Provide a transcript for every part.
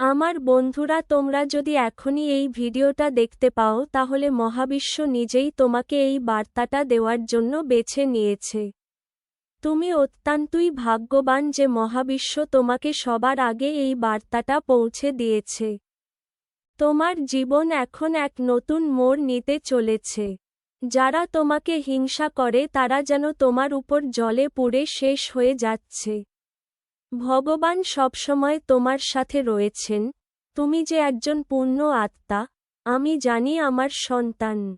আমার বন্ধুরা, তোমরা যদি এখনই এই ভিডিওটা দেখতে পাও, তাহলে মহাবিশ্ব নিজেই তোমাকে এই বার্তাটা দেওয়ার জন্য বেছে নিয়েছে। তুমি অত্যন্তই ভাগ্যবান যে মহাবিশ্ব তোমাকে সবার আগে এই বার্তাটা পৌঁছে দিয়েছে। তোমার জীবন এখন এক নতুন মোড় নিতে চলেছে। যারা তোমাকে হিংসা করে, তারা যেন তোমার উপর জলে পুড়ে শেষ হয়ে যাচ্ছে। ভগবান সবসময় তোমার সাথে রয়েছেন, তুমি যে একজন পূর্ণ আত্মা, আমি জানি আমার সন্তান।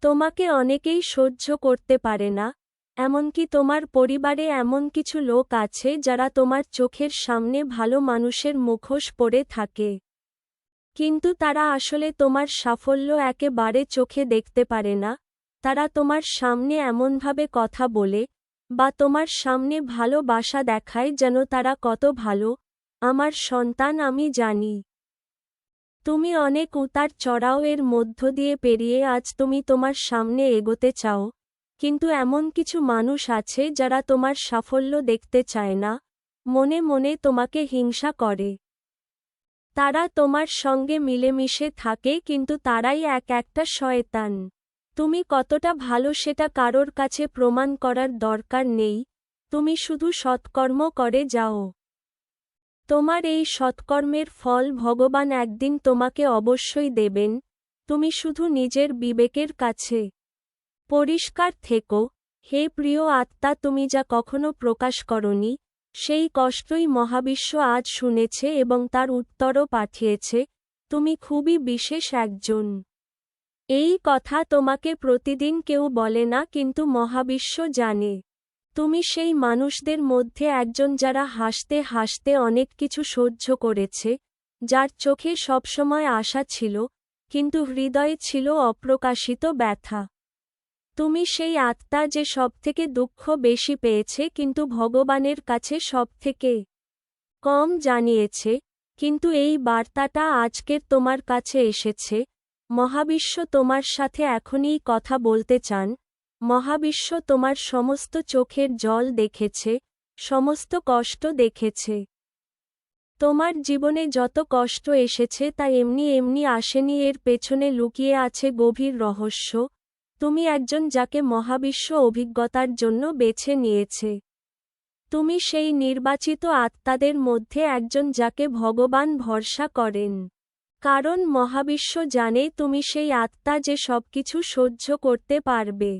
তোমাকে অনেকেই সহ্য করতে পারে না, এমনকি তোমার পরিবারে এমন কিছু লোক আছে যারা তোমার চোখের সামনে ভালো মানুষের মুখোশ পরে থাকে। কিন্তু তারা আসলে তোমার সাফল্য একেবারে চোখে দেখতে পারে না, তারা তোমার সামনে এমনভাবে কথা বলে বা তোমার সামনে ভালোবাসা দেখায় যেন তারা কত ভালো, আমার সন্তান আমি জানি। তুমি অনেক উতার চড়াও এর মধ্য দিয়ে পেরিয়ে আজ তুমি তোমার সামনে এগোতে চাও, কিন্তু এমন কিছু মানুষ আছে যারা তোমার সাফল্য দেখতে চায় না, মনে মনে তোমাকে হিংসা করে। তারা তোমার সঙ্গে মিলেমিশে থাকে কিন্তু তারাই এক একটা শয়তান। তুমি কতটা ভালো সেটা কারোর কাছে প্রমাণ করার দরকার নেই, তুমি শুধু সৎকর্ম করে যাও। তোমার এই সৎকর্মের ফল ভগবান একদিন তোমাকে অবশ্যই দেবেন, তুমি শুধু নিজের বিবেকের কাছে। পরিষ্কার থেকো, হে প্রিয় আত্মা তুমি যা কখনো প্রকাশ করনি, সেই কষ্টই মহাবিশ্ব আজ শুনেছে এবং তার উত্তরও পাঠিয়েছে, তুমি খুবই বিশেষ একজন। এই কথা তোমাকে প্রতিদিন কেউ বলে না, কিন্তু মহাবিশ্ব জানে। তুমি সেই মানুষদের মধ্যে একজন যারা হাসতে হাসতে অনেক কিছু সহ্য করেছে, যার চোখে সবসময় আশা ছিল, কিন্তু হৃদয়ে ছিল অপ্রকাশিত ব্যথা। তুমি সেই আত্মা যে সবথেকে দুঃখ বেশি পেয়েছে, কিন্তু ভগবানের কাছে সবথেকে কম জানিয়েছে, কিন্তু এই বার্তাটা আজকের তোমার কাছে এসেছে মহাবিশ্ব তোমার সাথে এখনই কথা বলতে চান। মহাবিশ্ব তোমার সমস্ত চোখের জল দেখেছে, সমস্ত কষ্ট দেখেছে। তোমার জীবনে যত কষ্ট এসেছে তা এমনি এমনি আসেনি, এর পেছনে লুকিয়ে আছে গভীর রহস্য। তুমি একজন যাকে মহাবিশ্ব অভিজ্ঞতার জন্য বেছে নিয়েছে। তুমি সেই নির্বাচিত আত্মাদের মধ্যে একজন যাকে ভগবান ভরসা করেন। কারণ মহাবিশ্ব জানে তুমি সেই আত্মা যে সবকিছু সহ্য করতে পারবে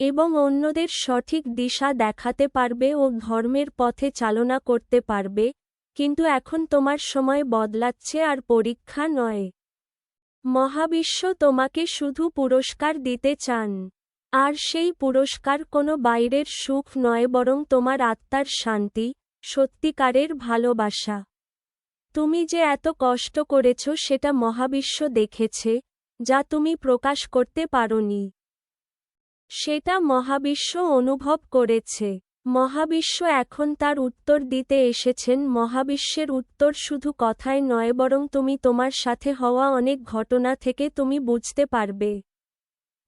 এবং অন্যদের সঠিক দিশা দেখাতে পারবে ও ধর্মের পথে চালনা করতে পারবে, কিন্তু এখন তোমার সময় বদলাচ্ছে আর পরীক্ষা নয়। মহাবিশ্ব তোমাকে শুধু পুরস্কার দিতে চান, আর সেই পুরস্কার কোনো বাইরের সুখ নয় বরং তোমার আত্মার শান্তি, সত্যিকারের ভালোবাসা। তুমি যে এত কষ্ট করেছ সেটা মহাবিশ্ব দেখেছে, যা তুমি প্রকাশ করতে পারোনি। সেটা মহাবিশ্ব অনুভব করেছে। মহাবিশ্ব এখন তার উত্তর দিতে এসেছেন। মহাবিশ্বের উত্তর শুধু কথায় নয়, বরং তুমি তোমার সাথে হওয়া অনেক ঘটনা থেকে তুমি বুঝতে পারবে।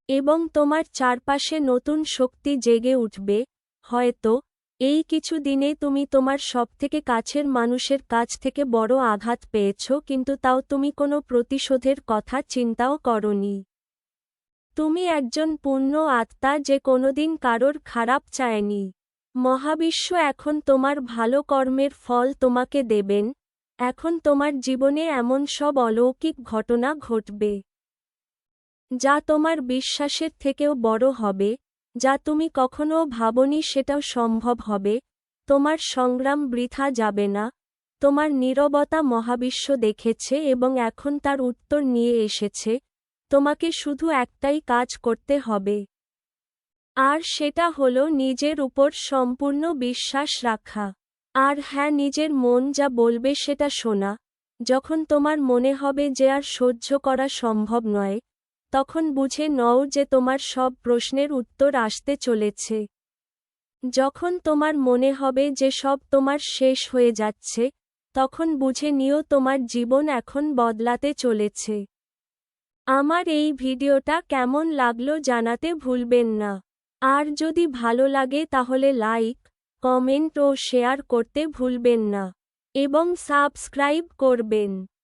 এবং তোমার চারপাশে নতুন শক্তি জেগে উঠবে। হয়তো এই কিছু দিনে তুমি তোমার সবথেকে কাছের মানুষের কাছ থেকে বড় আঘাত পেয়েছ, কিন্তু তাও তুমি কোনো প্রতিশোধের কথা চিন্তাও করনি। তুমি একজন পূর্ণ আত্মা, যে কোনোদিন কারোর খারাপ চায়নি। মহাবিশ্ব এখন তোমার ভালো কর্মের ফল তোমাকে দেবেন। এখন তোমার জীবনে এমন সব অলৌকিক ঘটনা ঘটবে, যা তোমার বিশ্বাসের থেকেও বড় হবে। যা তুমি কখনও ভাবনি সেটাও সম্ভব হবে। তোমার সংগ্রাম বৃথা যাবে না। তোমার নীরবতা মহাবিশ্ব দেখেছে এবং এখন তার উত্তর নিয়ে এসেছে। তোমাকে শুধু একটাই কাজ করতে হবে। আর সেটা হলো নিজের উপর সম্পূর্ণ বিশ্বাস রাখা। আর হ্যাঁ নিজের মন যা বলবে সেটা শোনা। যখন তোমার মনে হবে যে আর সহ্য করা সম্ভব নয় তখন বুঝে নও যে তোমার সব প্রশ্নের উত্তর আসতে চলেছে। যখন তোমার মনে হবে যে সব তোমার শেষ হয়ে যাচ্ছে, তখন বুঝে নিও তোমার জীবন এখন বদলাতে চলেছে। আমার এই ভিডিওটা কেমন লাগল জানাতে ভুলবেন না। আর যদি ভালো লাগে তাহলে লাইক, কমেন্ট ও শেয়ার করতে ভুলবেন না। এবং সাবস্ক্রাইব করবেন।